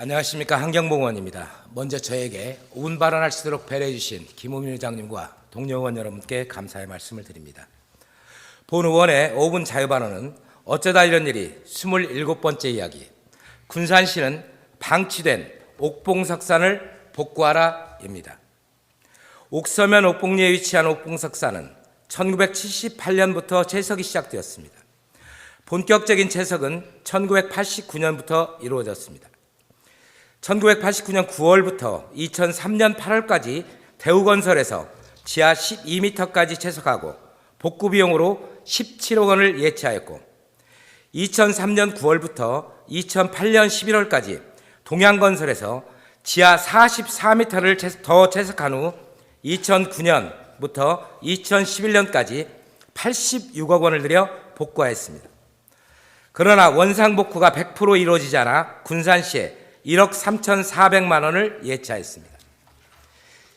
안녕하십니까 한경봉원입니다. 먼저 저에게 운 발언할 수 있도록 배려해 주신 김우민 회장님과 동료 의원 여러분께 감사의 말씀을 드립니다. 본 의원의 5분 자유 발언은 어쩌다 이런 일이 27번째 이야기 군산시는 방치된 옥봉석산을 복구하라입니다. 옥서면 옥봉리에 위치한 옥봉석산은 1978년부터 채석이 시작되었습니다. 본격적인 채석은 1989년부터 이루어졌습니다. 1989년 9월부터 2003년 8월까지 대우건설에서 지하 12m까지 채석하고 복구 비용으로 17억 원을 예치하였고 2003년 9월부터 2008년 11월까지 동양건설에서 지하 44m를 더 채석한 후 2009년부터 2011년까지 86억 원을 들여 복구하였습니다. 그러나 원상 복구가 100% 이루어지지 않아 군산시에 1억 3,400만 원을 예치하였습니다.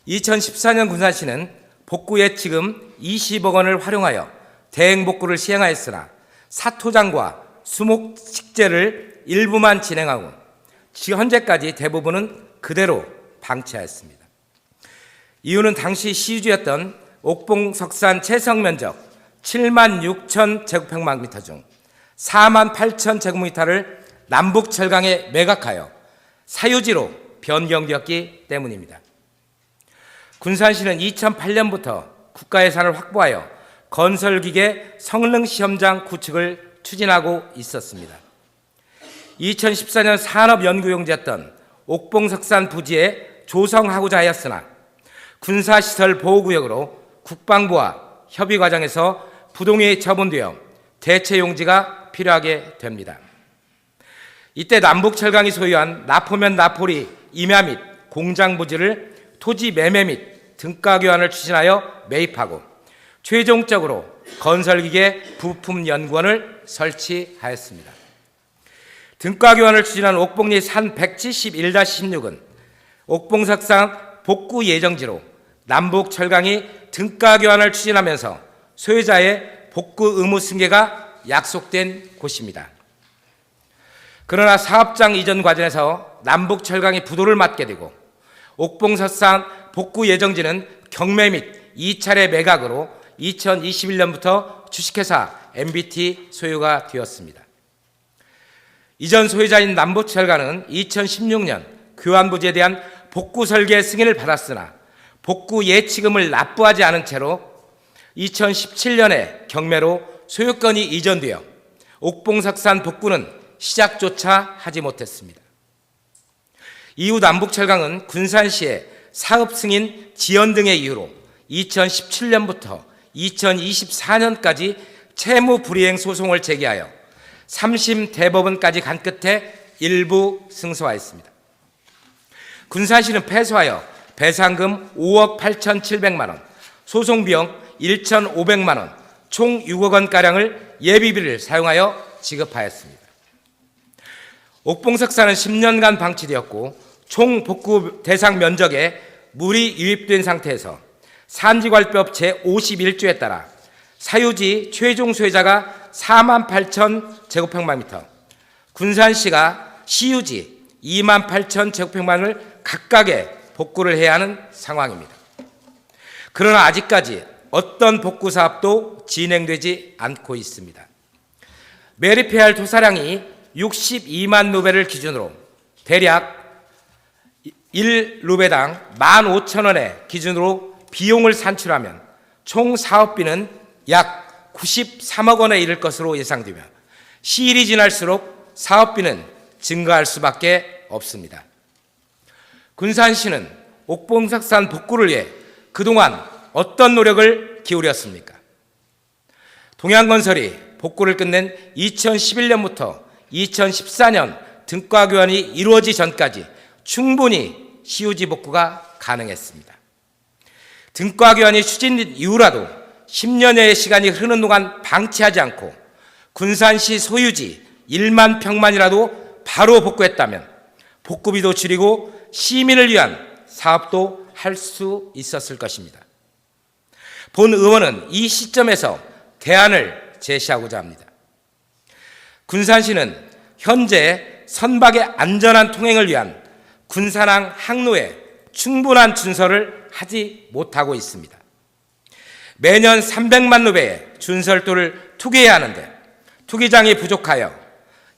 2014년 군산시는 복구 예치금 20억 원을 활용하여 대행 복구를 시행하였으나 사토장과 수목 식재를 일부만 진행하고 현재까지 대부분은 그대로 방치하였습니다. 이유는 당시 시주였던 옥봉 석산 채석 면적 7만 6천 제곱평방미터 중 4만 8천 제곱미터를 남북 철강에 매각하여 사유지로 변경되었기 때문입니다. 군산시는 2008년부터 국가 예산을 확보하여 건설기계 성능 시험장 구축을 추진하고 있었습니다. 2014년 산업연구용지였던 옥봉석산 부지에 조성하고자 하였으나 군사시설 보호구역으로 국방부와 협의 과정에서 부동이 처분되어 대체 용지가 필요하게 됩니다. 이때 남북 철강이 소유한 나포면 나포리 임야 및 공장 부지를 토지 매매 및 등가 교환을 추진하여 매입하고 최종적으로 건설기계 부품 연구원을 설치하였습니다. 등가 교환을 추진한 옥봉리 산 171-16은 옥봉석상 복구 예정지로 남북 철강이 등가 교환을 추진하면서 소유자의 복구 의무 승계가 약속된 곳입니다. 그러나 사업장 이전 과정에서 남북 철강이 부도를 맞게 되고 옥봉석상 복구 예정지는 경매 및 2차례 매각으로 2021년부터 주식회사 MBT 소유가 되었습니다. 이전 소유자인 남북철강은 2016년 교환부지에 대한 복구 설계 승인을 받았으나 복구 예치금을 납부하지 않은 채로 2017년에 경매로 소유권이 이전되어 옥봉석산 복구는 시작조차 하지 못했습니다. 이후 남북철강은 군산시에 사업 승인 지연 등의 이유로 2017년부터 2024년까지 채무 불이행 소송을 제기하여 3심 대법원까지 간 끝에 일부 승소하였습니다. 군산시는 패소하여 배상금 5억 8,700만 원, 소송 비용 1,500만 원, 총 6억 원가량을 예비비를 사용하여 지급하였습니다. 옥봉석산은 10년간 방치되었고 총 복구 대상 면적에 물이 유입된 상태에서 산지관법 제51조에 따라 사유지 최종 소유자가 4만 8천 제곱평방미터, 군산시가 시유지 2만 8천 제곱평방을 각각의 복구를 해야 하는 상황입니다. 그러나 아직까지 어떤 복구 사업도 진행되지 않고 있습니다. 매립해야 할 토사량이 62만 루베를 기준으로 대략 1루베당 15,000원의 기준으로 비용을 산출하면 총 사업비는 약 93억 원에 이를 것으로 예상되며 시일이 지날수록 사업비는 증가할 수밖에 없습니다. 군산시는 옥봉석산 복구를 위해 그동안 어떤 노력을 기울였습니까? 동양건설이 복구를 끝낸 2011년부터 2014년 등가 교환이 이루어지기 전까지 충분히 시유지 복구가 가능했습니다. 등가 교환이 추진된 이후라도 10년여의 시간이 흐르는 동안 방치하지 않고 군산시 소유지 1만 평만이라도 바로 복구했다면 복구비도 줄이고 시민을 위한 사업도 할 수 있었을 것입니다. 본 의원은 이 시점에서 대안을 제시하고자 합니다. 군산시는 현재 선박의 안전한 통행을 위한 군산항 항로에 충분한 준설을 하지 못하고 있습니다. 매년 300만 루베의 준설도를 투기해야 하는데 투기장이 부족하여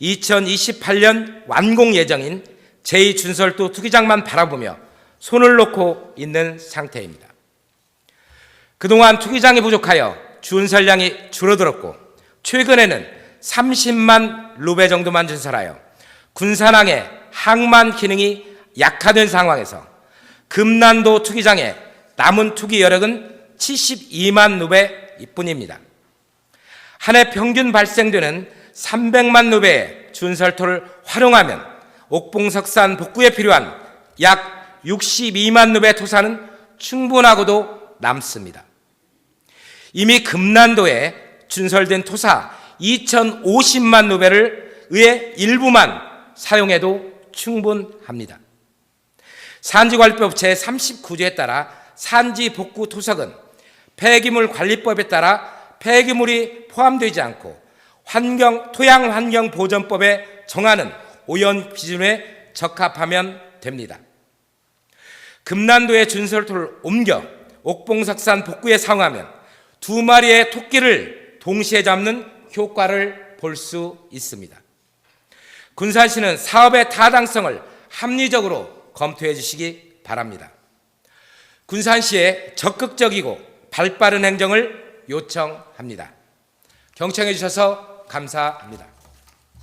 2028년 완공 예정인 제2준설도 투기장만 바라보며 손을 놓고 있는 상태입니다. 그동안 투기장이 부족하여 준설량이 줄어들었고 최근에는 30만 루베 정도만 준설하여 군산항의 항만 기능이 약화된 상황에서 금난도 투기장의 남은 투기 여력은 72만 루베일 뿐입니다. 한 해 평균 발생되는 300만 루베의 준설토를 활용하면 옥봉석산 복구에 필요한 약 62만 루베 토사는 충분하고도 남습니다. 이미 금난도에 준설된 토사 2,050만 루베를 의회 일부만 사용해도 충분합니다. 산지관리법 제39조에 따라 산지 복구 토석은 폐기물 관리법에 따라 폐기물이 포함되지 않고 환경 토양 환경 보전법에 정하는 오염 기준에 적합하면 됩니다. 금난도의 준설토를 옮겨 옥봉석산 복구에 사용하면 두 마리의 토끼를 동시에 잡는 효과를 볼 수 있습니다. 군산시는 사업의 타당성을 합리적으로 검토해 주시기 바랍니다. 군산시의 적극적이고 발빠른 행정을 요청합니다. 경청해 주셔서 감사합니다.